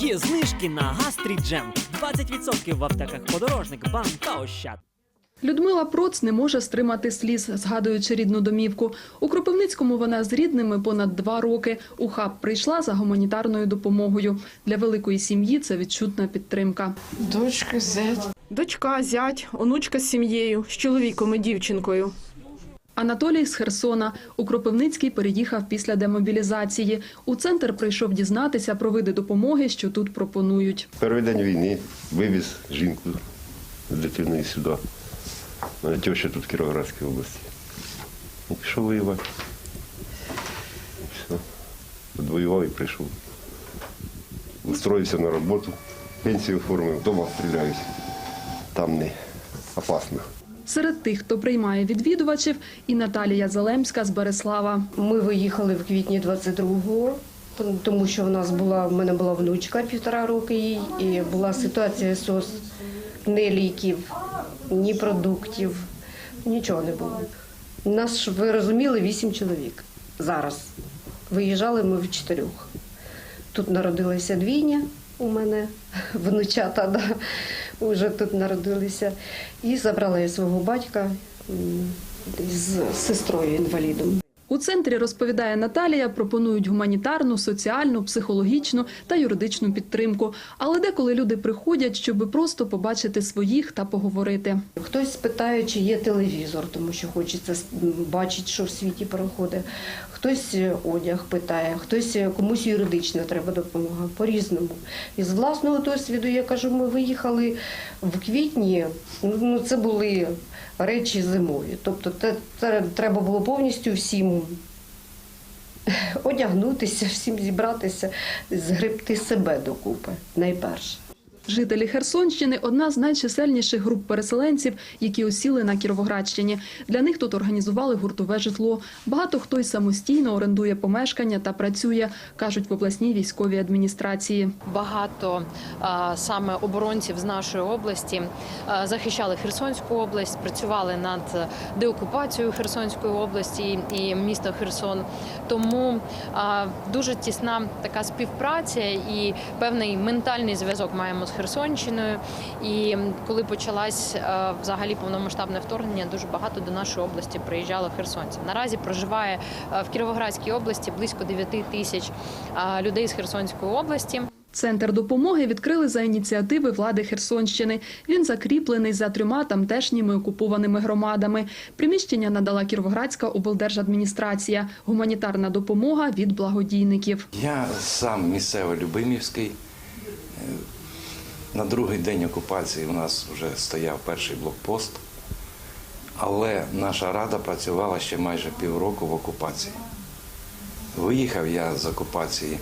Є знижки на гастріджем. 20% в аптеках подорожник, бам та ощад. Людмила Проц не може стримати сліз, згадуючи рідну домівку. У Кропивницькому вона з рідними понад два роки. У хаб прийшла за гуманітарною допомогою. Для великої сім'ї це відчутна підтримка. Дочка, зять. Дочка, зять, онучка з сім'єю, з чоловіком і дівчинкою. Анатолій з Херсона. У Кропивницький переїхав після демобілізації. У центр прийшов дізнатися про види допомоги, що тут пропонують. Перший день війни вивіз жінку з дитиною сюди. Теща тут в Кіровоградській області. І пішов воювати. Все. Відвоював і прийшов. Устроївся на роботу, пенсію оформив, вдома стріляюсь. Там не опасно. Серед тих, хто приймає відвідувачів, і Наталія Залемська з Береслава. Ми виїхали в квітні 22-го, тому що в нас була в мене була внучка півтора роки їй, і була ситуація СОС, ні ліків, ні продуктів, нічого не було. Нас, щоб ви розуміли, вісім чоловік зараз. Виїжджали ми в чотирьох. Тут народилася двійня у мене, внучата, да, вже тут народилися. І забрала я свого батька з сестрою інвалідом. У центрі розповідає Наталія, пропонують гуманітарну, соціальну, психологічну та юридичну підтримку. Але деколи люди приходять, щоб просто побачити своїх та поговорити. Хтось питає, чи є телевізор, тому що хочеться бачити, що в світі проходить. Хтось е, одяг питає, хтось е, комусь юридична треба допомога по-різному. І з власного досвіду я кажу, ми виїхали в квітні. Ну це були речі зимові. Тобто, це треба було повністю всім одягнутися, всім зібратися, згребти себе докупи найперше. Жителі Херсонщини одна з найчисельніших груп переселенців, які осіли на Кіровоградщині. Для них тут організували гуртове житло. Багато хто й самостійно орендує помешкання та працює, кажуть в обласній військовій адміністрації. багато саме оборонців з нашої області захищали Херсонську область, працювали над деокупацією Херсонської області і міста Херсон. Тому дуже тісна така співпраця і певний ментальний зв'язок маємо з Херсонщиною. І коли почалась взагалі повномасштабне вторгнення, дуже багато до нашої області приїжджало херсонців. Наразі проживає в Кіровоградській області близько 9 тисяч людей з Херсонської області. Центр допомоги відкрили за ініціативи влади Херсонщини. Він закріплений за трьома тамтешніми окупованими громадами. Приміщення надала Кіровоградська облдержадміністрація. Гуманітарна допомога від благодійників. Я сам місцевий Любимівський. На другий день окупації у нас вже стояв перший блокпост, але наша рада працювала ще майже півроку в окупації. Виїхав я з окупації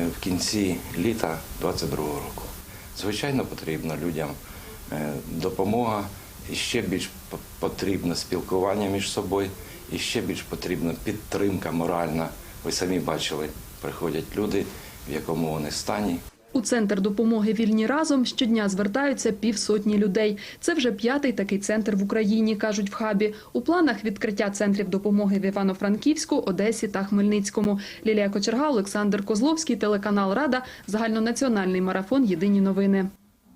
е, в кінці літа 22-го року. Звичайно, потрібна людям е, допомога, і ще більш потрібно спілкування між собою, і ще більш потрібна підтримка моральна. Ви самі бачили, приходять люди, в якому вони стані. У центр допомоги вільні разом щодня звертаються півсотні людей. Це вже п'ятий такий центр в Україні, кажуть в хабі. У планах відкриття центрів допомоги в Івано-Франківську, Одесі та Хмельницькому. Лілія Кочерга, Олександр Козловський, телеканал Рада, загальнонаціональний марафон. Єдині новини.